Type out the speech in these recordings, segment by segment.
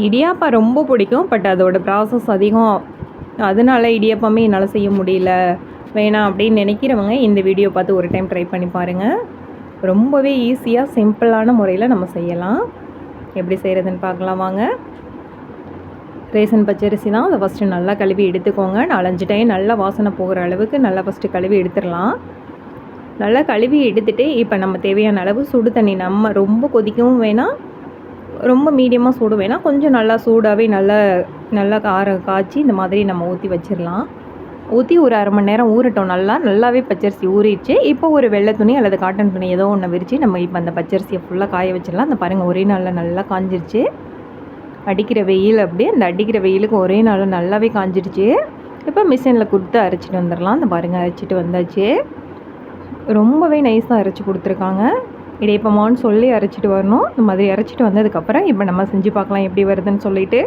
இடியாப்பம் ரொம்ப பிடிக்கும் பட் அதோட ப்ராசஸ் அதிகம். அதனால இடியாப்பமே என்னால் செய்ய முடியல. வேணாம் அப்படின்னு நினைக்கிறவங்க இந்த வீடியோ பார்த்து ஒரு டைம் ட்ரை பண்ணி பாருங்கள் ரொம்பவே ஈஸியாக சிம்பிளான முறையில் நம்ம செய்யலாம். எப்படி செய்கிறதுன்னு பார்க்கலாம் வாங்க. ரேசன் பச்சரிசி தான். அதை ஃபஸ்ட்டு நல்லா கழுவி எடுத்துக்கோங்க. நாலஞ்சு டைம் நல்லா வாசனை போகிற அளவுக்கு நல்லா ஃபஸ்ட்டு கழுவி எடுத்துடலாம். நல்லா கழுவி எடுத்துகிட்டு இப்போ நம்ம தேவையான அளவு சுடு தண்ணி நம்ம ரொம்ப கொதிக்கவும் வேணாம். ரொம்ப மீடியமாக சூடு வேணால் கொஞ்சம் நல்லா சூடாகவே நல்லா நல்லா கார காய்ச்சி இந்த மாதிரி நம்ம ஊற்றி வச்சிடலாம் ஊற்றி ஒரு அரை மணி நேரம் ஊறட்டும். நல்லா நல்லாவே பச்சரிசி ஊறிடுச்சு. இப்போ ஒரு வெள்ளை துணி அல்லது காட்டன் துணி ஏதோ ஒன்று விரித்து நம்ம இப்போ அந்த பச்சரிசியை ஃபுல்லாக காய வச்சிடலாம் அந்த பாருங்கள் ஒரே நாளில் நல்லா காஞ்சிருச்சு. அடிக்கிற வெயில் அப்படியே அந்த அடிக்கிற வெயிலுக்கு ஒரே நாளில் நல்லாவே காஞ்சிடுச்சு இப்போ மிஷினில் கொடுத்து அரைச்சிட்டு வந்துடலாம் அந்த பாருங்கள் அரைச்சிட்டு வந்தாச்சு. ரொம்பவே நைஸாக அரைச்சி கொடுத்துருக்காங்க. இடைப்பமான்னு சொல்லி அரைச்சிட்டு வரணும். இந்த மாதிரி அரைச்சிட்டு வந்ததுக்கப்புறம் இப்போ நம்ம செஞ்சு பார்க்கலாம் எப்படி வருதுன்னு சொல்லிட்டு.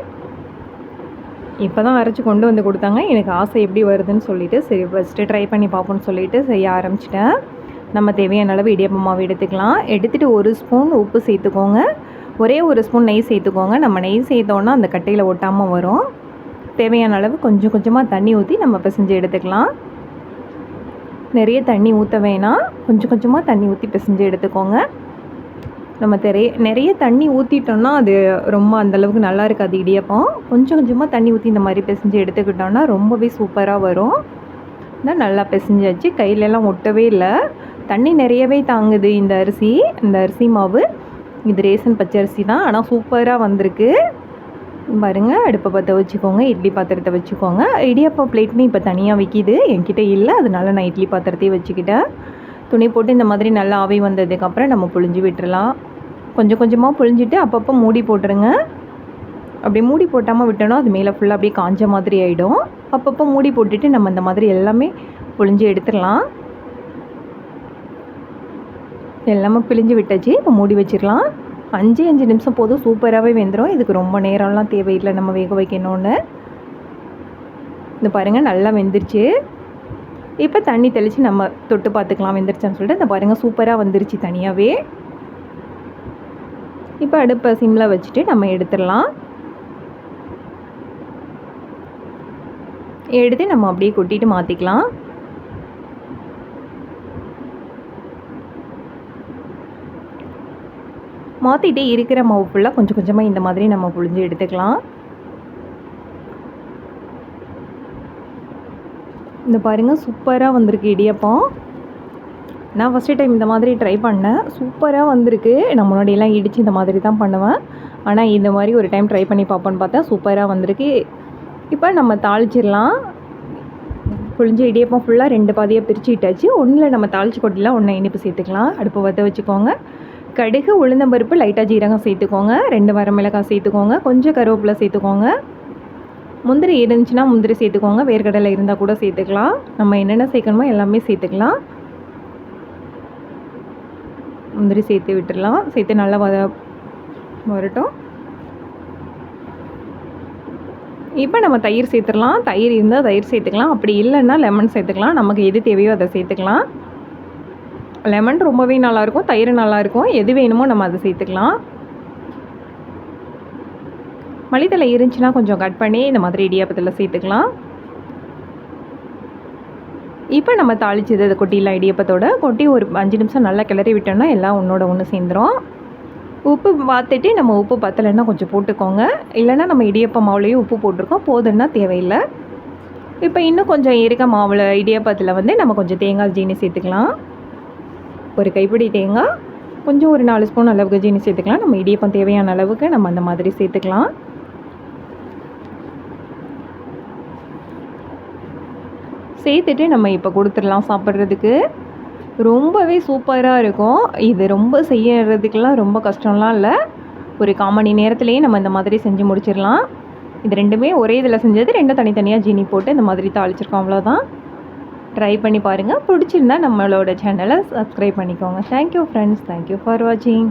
இப்போ தான் அரைச்சி கொண்டு வந்து கொடுத்தாங்க. எனக்கு ஆசை எப்படி வருதுன்னு சொல்லிட்டு சரி ஃபஸ்ட்டு ட்ரை பண்ணி பார்ப்போம்னு சொல்லிட்டு செய்ய ஆரம்பிச்சிட்டேன். நம்ம தேவையான அளவு இடியப்ப மாவு எடுத்துக்கலாம். எடுத்துகிட்டு ஒரு ஸ்பூன் உப்பு சேர்த்துக்கோங்க. ஒரே ஒரு ஸ்பூன் நெய் சேர்த்துக்கோங்க. நம்ம நெய் சேர்த்தோன்னா அந்த கட்டையில் ஒட்டாமல் வரும். தேவையான அளவு கொஞ்சம் கொஞ்சமாக தண்ணி ஊற்றி நம்ம பிசைஞ்சு எடுத்துக்கலாம். நிறைய தண்ணி ஊற்ற வேணாம். கொஞ்சம் கொஞ்சமாக தண்ணி ஊற்றி பிசைஞ்சு எடுத்துக்கோங்க. நம்ம தெரிய நிறைய தண்ணி ஊற்றிட்டோம்னா அது ரொம்ப அந்தளவுக்கு நல்லா இருக்காது இடியப்பம். கொஞ்சம் கொஞ்சமாக தண்ணி ஊற்றி இந்த மாதிரி பிசைஞ்சு எடுத்துக்கிட்டோம்னா ரொம்பவே சூப்பராக வரும். தான் நல்லா பிசைஞ்சாச்சு. கையிலலாம் ஒட்டவே இல்லை. தண்ணி நிறையவே தாங்குது இந்த அரிசி. இந்த அரிசி மாவு. இது ரேசன் பச்சரிசி தான். ஆனால் சூப்பராக வந்திருக்கு. பாருங்கள் அடுப்பை பற்ற வச்சுக்கோங்க இட்லி பாத்திரத்தை வச்சுக்கோங்க. இடியாப்பம் பிளேட்னு இப்போ தனியாக விற்கிது என்கிட்ட இல்லை அதனால நான் இட்லி பாத்திரத்தையும் வச்சுக்கிட்டேன். துணி போட்டு இந்த மாதிரி நல்லா ஆவி வந்ததுக்கப்புறம் நம்ம புழிஞ்சு விட்டுறலாம். கொஞ்சம் கொஞ்சமாக புழிஞ்சிட்டு அப்பப்போ மூடி போட்டுருங்க. அப்படி மூடி போட்டாமல் விட்டோன்னா அது மேலே ஃபுல்லாக அப்படியே காஞ்ச மாதிரி ஆகிடும் அப்பப்போ மூடி போட்டுட்டு நம்ம இந்த மாதிரி எல்லாமே புழிஞ்சு எடுத்துடலாம். எல்லாமே பிழிஞ்சு விட்டாச்சு இப்போ மூடி வச்சிடலாம். அஞ்சு அஞ்சு நிமிஷம் போதும். சூப்பராகவே வெந்துடும் இதுக்கு ரொம்ப நேரம்லாம் தேவையில்லை. நம்ம வேக வைக்கணும்னு. இந்த பாருங்கள் நல்லா வெந்துருச்சு. இப்போ தண்ணி தெளித்து நம்ம தொட்டு பார்த்துக்கலாம். வெந்துருச்சான்னு சொல்லிட்டு இந்த பாருங்கள் சூப்பராக வந்துருச்சு தனியாகவே இப்போ அடுப்பை சிம்மில் வச்சுட்டு நம்ம எடுத்துடலாம். எடுத்து நம்ம அப்படியே கொட்டிட்டு மாற்றிக்கலாம் மாற்றிட்டே இருக்கிற மாவு ஃபுல்லாக கொஞ்சம் கொஞ்சமாக இந்த மாதிரி நம்ம புழிஞ்சு எடுத்துக்கலாம். இந்த பாருங்கள் சூப்பராக வந்திருக்கு இடியப்பம். நான் ஃபஸ்ட்டு டைம் இந்த மாதிரி ட்ரை பண்ணேன். சூப்பராக வந்திருக்கு. நான் முன்னாடியெல்லாம் இடித்து இந்த மாதிரி தான் பண்ணுவேன். ஆனால் இந்த மாதிரி ஒரு டைம் ட்ரை பண்ணி பார்ப்போன்னு பார்த்தா சூப்பராக வந்திருக்கு. இப்போ நம்ம தாளிச்சிடலாம். புழிஞ்ச இடியப்பம் ஃபுல்லாக ரெண்டு பாதியாக பிரித்து இட்டாச்சு. ஒன்றில் நம்ம தாளிச்சு கொட்டிலாம் ஒன்றை இனிப்பு சேர்த்துக்கலாம். அடுப்பு வற்ற வச்சுக்கோங்க. கடுகு உளுந்தம்பருப்பு லைட்டாக ஜீரகம் சேர்த்துக்கோங்க. ரெண்டு வரமிளகாய் சேர்த்துக்கோங்க. கொஞ்சம் கருவேப்பிலை சேர்த்துக்கோங்க. முந்திரி இருந்துச்சுன்னா முந்திரி சேர்த்துக்கோங்க. வேர்க்கடலை இருந்தால் கூட சேர்த்துக்கலாம். நம்ம என்னென்ன சேர்க்கணுமோ எல்லாமே சேர்த்துக்கலாம். முந்திரி சேர்த்து விட்டுடலாம். சேர்த்து நல்லா வத வரட்டும். இப்போ நம்ம தயிர் சேர்த்துடலாம். தயிர் இருந்தால் தயிர் சேர்த்துக்கலாம். அப்படி இல்லைன்னா லெமன் சேர்த்துக்கலாம். நமக்கு எது தேவையோ அதை சேர்த்துக்கலாம். லெமன் ரொம்பவே நல்லாயிருக்கும் தயிர் நல்லாயிருக்கும். எது வேணுமோ நம்ம அதை சேர்த்துக்கலாம். மளிதலை இருந்துச்சுன்னா கொஞ்சம் கட் பண்ணி இந்த மாதிரி இடியாப்பத்தில் சேர்த்துக்கலாம். இப்போ நம்ம தாளிச்சது அதை கொட்டியில் இடியப்பத்தோட கொட்டி ஒரு அஞ்சு நிமிஷம் நல்லா கிளறி விட்டோம்னா எல்லாம் ஒன்றோட ஒன்று சேர்ந்துடும் உப்பு பார்த்துட்டு நம்ம உப்பு பத்தலைன்னா கொஞ்சம் போட்டுக்கோங்க. இல்லைன்னா நம்ம இடியப்ப மாவுலேயும் உப்பு போட்டிருக்கோம். போதுன்னா தேவையில்லை. இப்போ இன்னும் கொஞ்சம் இருக்க மாவில் இடியப்பத்தில் வந்து நம்ம கொஞ்சம் தேங்காய் ஜீனி சேர்த்துக்கலாம். ஒரு கைப்பிடி தேங்காய் கொஞ்சம் ஒரு நாலு ஸ்பூன் அளவுக்கு ஜீனி சேர்த்துக்கலாம். நம்ம இடியப்பம் தேவையான அளவுக்கு நம்ம அந்த மாதிரி சேர்த்துக்கலாம். சேர்த்துட்டு நம்ம இப்போ கொடுத்துடலாம் சாப்பிட்றதுக்கு. ரொம்பவே சூப்பராக இருக்கும். இது ரொம்ப செய்யறதுக்கெலாம் ரொம்ப கஷ்டம்லாம் இல்லை. ஒரு கால் மணி நேரத்துலேயே நம்ம இந்த மாதிரி செஞ்சு முடிச்சிடலாம். இது ரெண்டுமே ஒரே இதில் செஞ்சது ரெண்டும் தனித்தனியாக ஜீனி போட்டு இந்த மாதிரி தாளிச்சிருக்கோம். அவ்வளோதான் ட்ரை பண்ணி பாருங்கள் பிடிச்சிருந்தா நம்மளோட சேனலை சப்ஸ்கிரைப் பண்ணிக்கோங்க. தேங்க்யூ ஃப்ரெண்ட்ஸ் தேங்க்யூ ஃபார் வாட்சிங்